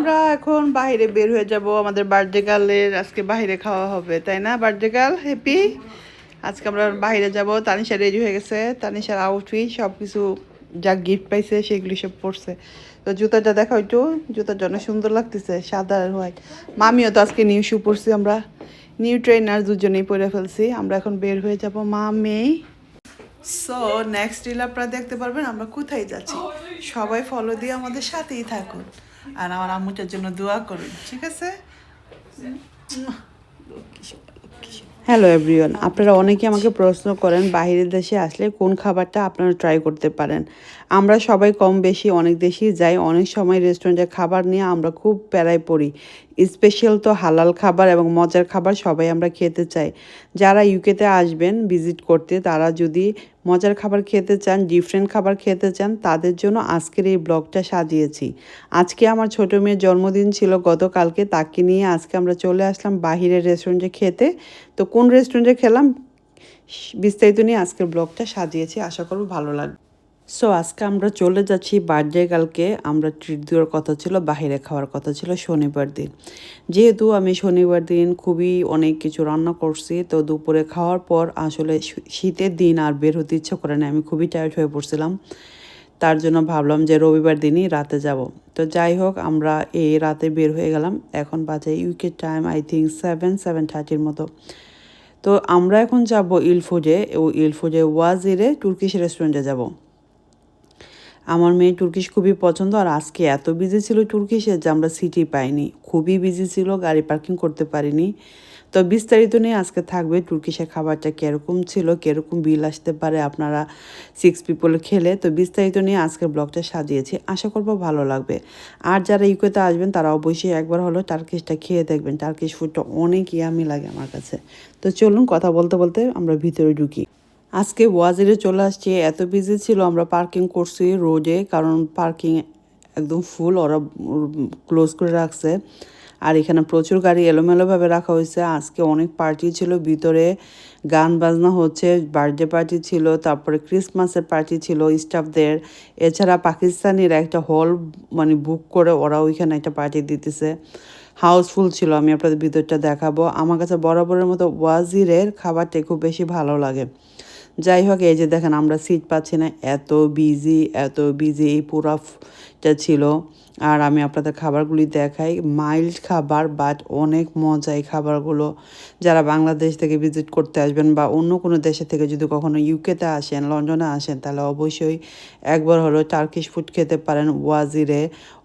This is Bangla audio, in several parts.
আমরা এখন বাইরে বের হয়ে যাব, আমাদের বার্থডে গার্লের আজকে বাইরে খাওয়া হবে, তাই না? বার্থডে গার্ল হ্যাপি আজকে আমরা বাইরে যাব, তানিশা রেডি হয়ে গেছে, তানিশার আউটফিট সব কিছু যা গিফট পাইছে সেগুলি সব পরছে। তো জুতাটা দেখা একটু, জুতার জন্য সুন্দর লাগতেছে, সাদা আর হোয়াইট মামিও তো আজকে নিউ শু পরছি আমরা। নিউ ট্রেনার দুজনেই পরে ফেলছি, আমরা এখন বের হয়ে যাব মা মেয়ে সো নেক্সট রিল আপনারা দেখতে পারবেন, আমরা কোথায় যাচ্ছি? সবাই ফলো দিয়ে আমাদের সাথেই থাকুন। আর আমার আম্মুটার জন্য দোয়া করুন, ঠিক আছে? হ্যালো এভরিওয়ান আপনারা অনেকে আমাকে প্রশ্ন করেন বাহিরের দেশে আসলে কোন খাবারটা আপনারা ট্রাই করতে পারেন। আমরা সবাই কম বেশি অনেক দেশেই যাই, অনেক সময় রেস্টুরেন্টে খাবার নিয়ে আমরা খুব প্যারায় পড়ি। স্পেশাল তো হালাল খাবার এবং মজার খাবার সবাই আমরা খেতে চাই। যারা ইউকেতে আসবেন ভিজিট করতে, তারা যদি মজার খাবার খেতে চান ডিফারেন্ট খাবার খেতে চান, তাদের জন্য আজকের এই ব্লগটা সাজিয়েছি। আজকে আমার ছোট মেয়ের জন্মদিন ছিল গতকালকে, তাকে নিয়ে আজকে আমরা চলে আসলাম বাহিরের রেস্টুরেন্টে খেতে। তো কোন রেস্টুরেন্টে খেলাম? বিস্তারিত নিয়ে আজকের ব্লগটা সাজিয়েছি। আশা করব ভালো লাগবে। সো আজকে আমরা চলে যাচ্ছি বার্থডে কালকে আমরা ট্রিট দেওয়ার কথা ছিল বাইরে খাওয়ার কথা ছিল শনিবার দিন। যেহেতু আমি শনিবার দিন খুবই অনেক কিছু রান্না করছি, তো দুপুরে খাওয়ার পর আসলে শীতের দিন আর বের হতে ইচ্ছে করে না আমি খুবই টায়ার্ড হয়ে পড়ছিলাম। তার জন্য ভাবলাম যে রবিবার দিনই রাতে যাব। তো যাই হোক, আমরা এই রাতে বের হয়ে গেলাম। এখন বাজে UK time I think seven seven থার্টির মতো। তো আমরা এখন যাব ইলফুজে। ও ইলফুজে ওয়াজিরে তুর্কিশ রেস্টুরেন্টে যাব। আমার মেয়ে তুর্কিশ খুবই পছন্দ আর আজকে এত বিজি ছিল তুর্কিশে যে আমরা সিটি পাইনি। খুবই বিজি ছিল, গাড়ি পার্কিং করতে পারিনি। তো বিস্তারিত নিয়ে আজকে থাকবে টুর্কিশের খাবারটা কীরকম ছিল, কীরকম বিল আসতে পারে আপনারা সিক্স পিপল খেলে। তো বিস্তারিত নিয়ে আজকের ব্লগটা সাজিয়েছি। আশা করব ভালো লাগবে। আর যারা ইউকেতে আসবেন, তারা অবশ্যই একবার হলো টার্কিশটা খেয়ে দেখবেন। টার্কিশ ফুডটা অনেক ইয়ামি লাগে আমার কাছে। তো চলুন কথা বলতে বলতে আমরা ভিতরে ঢুকি। আজকে ওয়াজিরে চলে আসছি। এত বিজি ছিল, আমরা পার্কিং করছি রোডে, কারণ পার্কিং একদম ফুল ওরা ক্লোজ করে রাখছে। আর এখানে প্রচুর গাড়ি এলোমেলোভাবে রাখা হয়েছে। আজকে অনেক পার্টি ছিল, ভিতরে গান বাজনা হচ্ছে বার্থডে পার্টি ছিল, তারপরে ক্রিসমাসের পার্টি ছিল স্টাফদের এছাড়া পাকিস্তানিরা একটা হল মানে বুক করে ওরা ওইখানে একটা পার্টি দিতেছে। হাউসফুল ছিল, আমি আপনাদের ভিতরটা দেখাবো। আমার কাছে বরাবরের মতো ওয়াজিরের খাবারটাই খুব বেশি ভালো লাগে। যাই হোক এই যে দেখেন আমরা সিট পাচ্ছি না। এত বিজি এত বিজি এই পুরাটা ছিল। আর আমি আপনাদের খাবারগুলি দেখাই। মাইল্ড খাবার বাট অনেক মজা এই খাবারগুলো। যারা বাংলাদেশ থেকে ভিজিট করতে আসবেন বা অন্য কোনো দেশে থেকে যদি কখনো ইউকেতে আসেন লন্ডনে আসেন, তাহলে অবশ্যই একবার হলো টার্কিশ ফুড খেতে পারেন ওয়াজিরে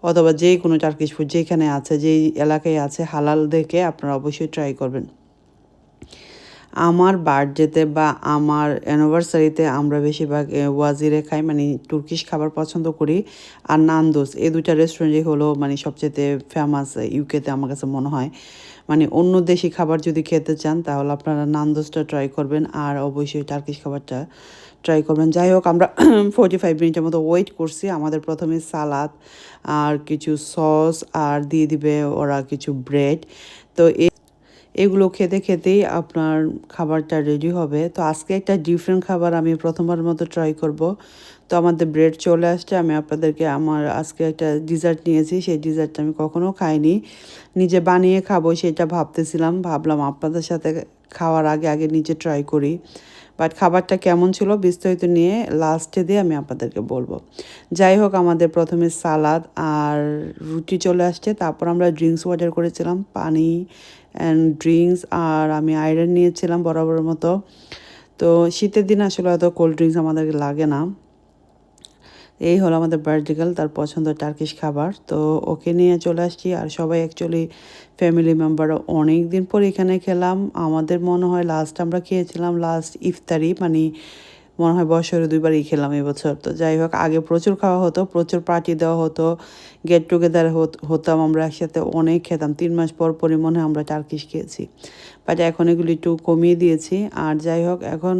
অথবা যে কোনো টার্কিশ ফুড যেখানে আছে, যেই এলাকায় আছে, হালাল দেখে আপনারা অবশ্যই ট্রাই করবেন। আমার বার্থডেতে বা আমার অ্যানিভার্সারিতে আমরা বেশিরভাগ ওয়াজিরে খাই মানে তুর্কিশ খাবার পছন্দ করি। আর নান্দোস, এই দুইটা রেস্টুরেন্টই হলো মানে সবচেয়ে ফেমাস ইউকেতে আমার কাছে মনে হয়। মানে অন্য দেশি খাবার যদি খেতে চান, তাহলে আপনারা নান্দোসটা ট্রাই করবেন। আর অবশ্যই টার্কিশ খাবারটা ট্রাই করবেন। যাই হোক, আমরা ফোর্টি ফাইভ মিনিটের মতো ওয়েট করছি। আমাদের প্রথমে সালাদ আর কিছু সস আর দিয়ে দিবে ওরা কিছু ব্রেড তো এই এগুলো খেতে খেতেই আপনার খাবারটা রেডি হবে। তো আজকে একটা ডিফারেন্ট খাবার আমি প্রথমবার মতো ট্রাই করব। তো আমাদের ব্রেড চলে আসছে, আমি আপনাদেরকে আমার আজকে একটা ডিজার্ট নিয়েছি, সেই ডিজার্টটা আমি কখনো খাইনি। নিজে বানিয়ে খাব সেটা ভাবতেছিলাম, ভাবলাম আপনাদের সাথে খাওয়ার আগে আগে নিজে ট্রাই করি। বাট খাবারটা কেমন ছিল বিস্তারিত নিয়ে লাস্টে দিয়ে আমি আপনাদেরকে বলব। যাই হোক, আমাদের প্রথমে সালাদ আর রুটি চলে আসছে, তারপর আমরা ড্রিঙ্কস অর্ডার করেছিলাম, পানি অ্যান্ড ড্রিঙ্কস আর আমি আয়রন নিয়েছিলাম বরাবরের মতো। তো শীতের দিন আসলে অত কোল্ড ড্রিঙ্কস আমাদেরকে লাগে না। এই হলো আমাদের বার্থডেগাল তার পছন্দ টার্কিশ খাবার। তো ওকে নিয়ে চলে আসছি আর সবাই অ্যাকচুয়ালি ফ্যামিলি মেম্বার অনেক দিন পর এখানে খেলাম। আমাদের মনে হয় লাস্ট আমরা খেয়েছিলাম লাস্ট ইফতারি মানে মনে হয় বছরে দুইবারই খেলাম এবছর তো যাই হোক, আগে প্রচুর খাওয়া হতো, প্রচুর পার্টি দেওয়া হতো গেট টুগেদার হতাম আমরা একসাথে, অনেক খেতাম। তিন মাস পর পরই মনে হয় আমরা টার্কিশ খেয়েছি। বাট এখন এগুলি একটু কমিয়ে দিয়েছি। আর যাই হোক, এখন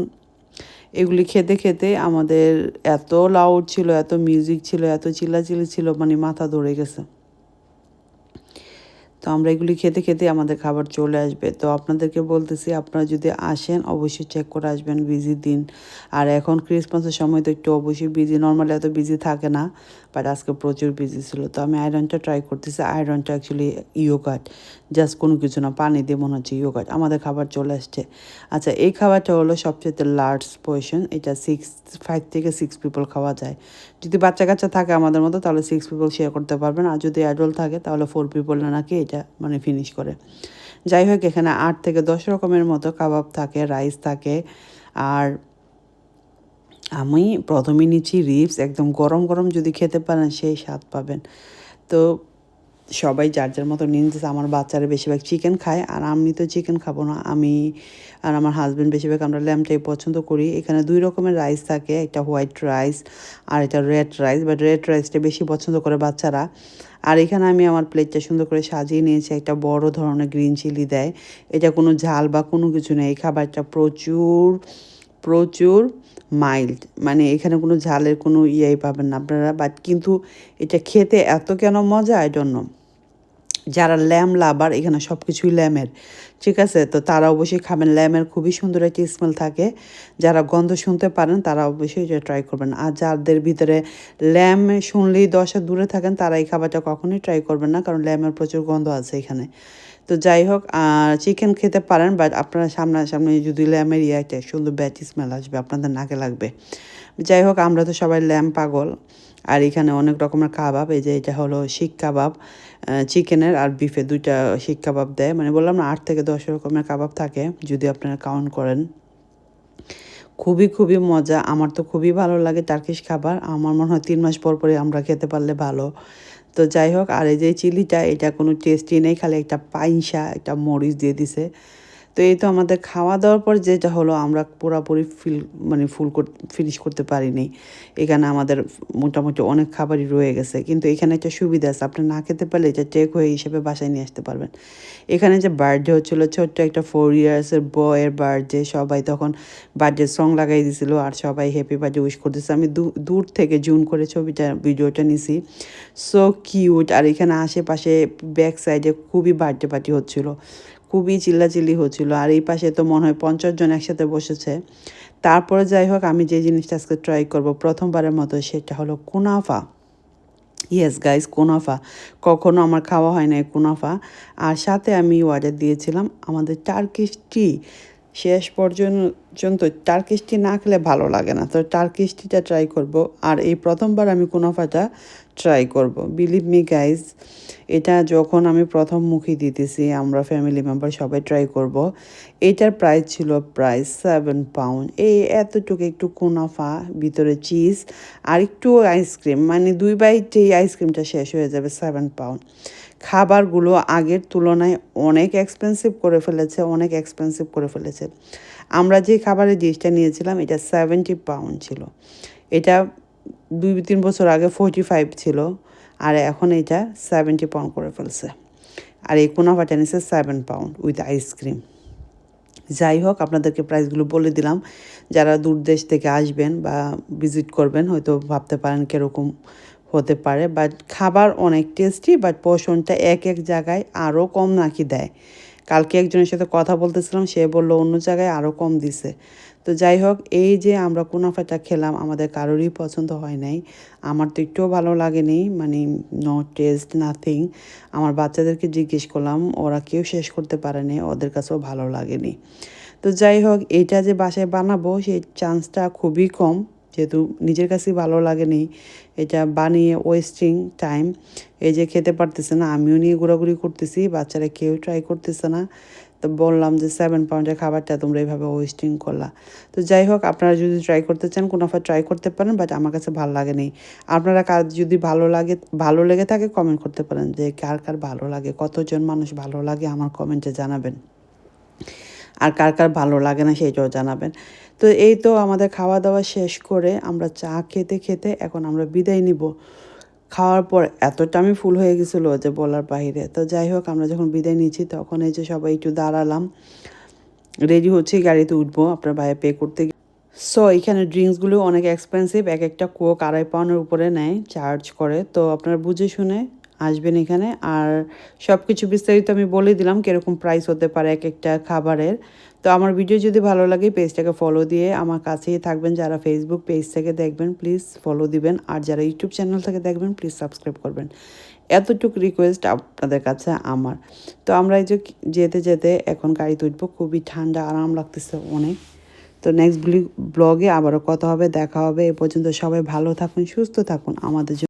এগুলি খেতে খেতে আমাদের এত লাউড ছিল, এত মিউজিক ছিল, এত চিল্লাচিল্লি ছিল মানে মাথা ধরে গেছে। তো আমরা এগুলি খেতে খেতে আমাদের খাবার চলে আসবে। তো আপনাদেরকে বলতেছি, আপনারা যদি আসেন, অবশ্যই চেক করে আসবেন বিজি দিন। আর এখন ক্রিসমাসের সময় তো একটু অবশ্যই বিজি নর্মালি এত বিজি থাকে না। বাট আজকে প্রচুর বিজি ছিল, তো আমি আয়রনটা ট্রাই করতেছি আয়রনটা অ্যাকচুয়ালি ইয়োগাট জাস্ট কোনো কিছু না, পানি দিয়ে মনে হচ্ছে ইয়োগাট আমাদের খাবার চলে আসছে। আচ্ছা এই খাবারটা হলো সবচেয়ে লার্জ পোর্শন এটা সিক্স ফাইভ থেকে সিক্স পিপল খাওয়া যায়। যদি বাচ্চা কাচ্চা থাকে আমাদের মতো, তাহলে সিক্স পিপল শেয়ার করতে পারবেন, আর যদি অ্যাডাল্ট থাকে, তাহলে ফোর পিপল নাকি এটা মানে ফিনিশ করে। যাই হোক, এখানে আট থেকে দশ রকমের মতো কাবাব থাকে রাইস থাকে, আর আমি প্রথমে নিচ্ছি রিপস একদম গরম গরম যদি খেতে পারেন সেই স্বাদ পাবেন। তো সবাই যার যার মতো নিয়ে নিতেছে, আমার বাচ্চারা বেশিরভাগ চিকেন খায়, আর আমি তো চিকেন খাব না। আমি আর আমার হাজব্যান্ড বেশিরভাগ আমরা ল্যাম্পটাই পছন্দ করি। এখানে দুই রকমের রাইস থাকে, একটা হোয়াইট রাইস আর এটা রেড রাইস বাট রেড রাইসটা বেশি পছন্দ করে বাচ্চারা। আর এখানে আমি আমার প্লেটটা সুন্দর করে সাজিয়ে নিয়েছি, একটা বড় ধরনের গ্রিন চিলি দেয়। এটা কোনো ঝাল বা কোনো কিছু নেই, এই খাবারটা প্রচুর প্রচুর মাইল্ড মানে এখানে কোনো ঝালের কোনো ইয়েই পাবেন না আপনারা। বাট কিন্তু এটা খেতে এত কেন মজা? আই নো যারা ল্যাম লাভার এখানে সব কিছুই ল্যামের ঠিক আছে? তো তারা অবশ্যই খাবেন। ল্যামের খুবই সুন্দর একটি স্মেল থাকে। যারা গন্ধ শুনতে পারেন, তারা অবশ্যই এটা ট্রাই করবেন। আর যাদের ভিতরে ল্যাম শুনলেই দশা দূরে থাকেন, তারা এই খাবারটা কখনোই ট্রাই করবেন না। কারণ ল্যামের প্রচুর গন্ধ আছে এখানে। তো যাই হোক চিকেন খেতে পারেন বাট আপনারা সামনাসামনি যদি ল্যামের ইয়ে একটা সুন্দর ব্যাটি স্মেল আসবে, আপনাদের নাকে লাগবে। যাই হোক, আমরা তো সবাই ল্যাম পাগল। আর এখানে অনেক রকমের কাবাব, এই যে এটা হলো শিক কাবাব চিকেনের আর বিফে দুইটা শিক কাবাব দেয়। মানে বললাম না, আট থেকে দশ রকমের কাবাব থাকে, যদি আপনারা কাউন্ট করেন। খুবই খুবই মজা। আমার তো খুবই ভালো লাগে টার্কিশ খাবার। আমার মনে হয় তিন মাস পর পরে আমরা খেতে পারলে ভালো। তো যাই হোক, আর এই যে চিলিটা, এটা কোনো টেস্টই নেই, খালি একটা পাইনসা একটা মরিচ দিয়ে দিছে। তো এই তো আমাদের খাওয়া দাওয়ার পর যেটা হলো আমরা পুরোপুরি ফিল মানে ফুল ফিনিশ করতে পারিনি। এখানে আমাদের মোটামুটি অনেক খাবারই রয়ে গেছে। কিন্তু এখানে একটা সুবিধা আছে, আপনি না খেতে পারলে এটা চেক হয়ে হিসেবে বাসায় নিয়ে আসতে পারবেন। এখানে যে বার্থডে হচ্ছিল, ছোট্ট একটা ফোর ইয়ার্সের বয়ের বার্থডে সবাই তখন বার্থডে সং লাগাই দিছিল আর সবাই হ্যাপি বার্থডে উইশ করতেছে। আমি দূর থেকে জুন করে ছবিটা ভিডিওটা নিছি। সো কিউট আর এখানে আশেপাশে ব্যাক সাইডে খুবই বার্থডে পার্টি হচ্ছিল। খুবই চিল্লাচিল্লি হচ্ছিল। আর এই পাশে তো মনে হয় পঞ্চাশ জন একসাথে বসেছে। তারপরে যাই হোক, আমি যে জিনিসটা আজকে ট্রাই করব প্রথমবারের মতো সেটা হলো কুনাফা। Yes guys কোনাফা। কখনো আমার খাওয়া হয় না কুনাফা। আর সাথে আমি অর্ডার দিয়েছিলাম আমাদের টার্কিশ টি শেষ পর্যন্ত টার্কিশটি না খেলে ভালো লাগে না। তো টার্কিশটিটা ট্রাই করব। আর এই প্রথমবার আমি কুনাফাটা ট্রাই করব। বিলিভ মি গাইজ এটা যখন আমি প্রথম মুখী দিতেছি, আমরা ফ্যামিলি মেম্বার সবাই ট্রাই করব। এটার প্রাইস ছিল প্রায় সেভেন পাউন্ড এই এতটুকু একটু কুনাফা, ভিতরে চিজ আর একটু আইসক্রিম মানে দুই বাইটেই আইসক্রিমটা শেষ হয়ে যাবে সেভেন পাউন্ড খাবারগুলো আগের তুলনায় অনেক এক্সপেন্সিভ করে ফেলেছে, অনেক এক্সপেন্সিভ করে ফেলেছে। আমরা যে খাবারের জিনিসটা নিয়েছিলাম, এটা সেভেন্টি পাউন্ড ছিল। এটা দুই তিন বছর আগে ফোরটি ফাইভ ছিল, আর এখন এটা সেভেন্টি পাউন্ড করে ফেলছে। আর এই কোনাফাটা নিচ্ছে সেভেন পাউন্ড উইথ আইসক্রিম যাই হোক, আপনাদেরকে প্রাইসগুলো বলে দিলাম। যারা দূর দেশ থেকে আসবেন বা ভিজিট করবেন, হয়তো ভাবতে পারেন কীরকম হতে পারে। বাট খাবার অনেক টেস্টি বাট পোষণটা এক এক জায়গায় আরও কম নাকি দেয়। কালকে একজনের সাথে কথা বলতেছিলাম, সে বলল অন্য জায়গায় আরও কম দিছে। তো যাই হোক, এই যে আমরা কুনাফাটা খেলাম, আমাদের কারোরই পছন্দ হয় নাই। আমার তো একটুও ভালো লাগেনি মানে নো টেস্ট নাথিং আমার বাচ্চাদেরকে জিজ্ঞেস করলাম, ওরা কেউ শেষ করতে পারেনি, ওদের কাছেও ভালো লাগেনি। তো যাই হোক এটা যে বাসায় বানাবো, সেই চান্সটা খুবই কম। যেহেতু নিজের কাছেই ভালো লাগেনি, এটা বানিয়ে ওয়েস্টিং টাইম এই যে খেতে পারতেছে না, আমিও নিয়ে ঘোরাঘুরি করতেছি, বাচ্চারা কেউ ট্রাই করতেছে না, তো বললাম যে সেভেন পাউন্ডের খাবারটা তোমরা এইভাবে ওয়েস্টিং করলা। তো যাই হোক, আপনারা যদি ট্রাই করতে চান, কোনো ট্রাই করতে পারেন বাট আমার কাছে ভালো লাগে লাগেনি। আপনারা কার যদি ভালো লাগে, ভালো লেগে থাকে কমেন্ট করতে পারেন যে কার কার ভালো লাগে, কতজন মানুষ ভালো লাগে, আমার কমেন্টে জানাবেন। আর কার কার ভালো লাগে না সেইটাও জানাবেন। তো এই তো আমাদের খাওয়া দাওয়া শেষ করে আমরা চা খেতে খেতে এখন আমরা বিদায় নিব। খাওয়ার পর এতটা আমি ফুল হয়ে গেছিল যে বলার বাহিরে। তো যাই হোক, আমরা যখন বিদায় নিচ্ছি তখন এই যে সবাই একটু দাঁড়ালাম। রেডি হচ্ছে, গাড়িতে উঠবো, আপনার ভাইয়ে পে করতে সো এখানে ড্রিঙ্কসগুলো অনেক এক্সপেন্সিভ এক একটা কোক আড়াই পাউন্ডের উপরে নেয় চার্জ করে। তো আপনারা বুঝে শুনে আসবেন এখানে। আর সব কিছু বিস্তারিত আমি বলে দিলাম কীরকম প্রাইস হতে পারে এক একটা খাবারের। তো আমার ভিডিও যদি ভালো লাগে পেজটাকে ফলো দিয়ে আমার কাছেই থাকবেন। যারা ফেসবুক পেজ থেকে দেখবেন প্লিজ ফলো দিবেন। আর যারা ইউটিউব চ্যানেল থেকে দেখবেন প্লিজ সাবস্ক্রাইব করবেন। এতটুকু রিকোয়েস্ট আপনাদের কাছে আমার। তো আমরা এই যেতে যেতে এখন গাড়ি তুলবো। খুবই ঠান্ডা, আরাম লাগতেছে অনেক। তো নেক্সট ব্লগে আবারও কথা হবে, দেখা হবে। এ পর্যন্ত সবাই ভালো থাকুন, সুস্থ থাকুন। আমাদের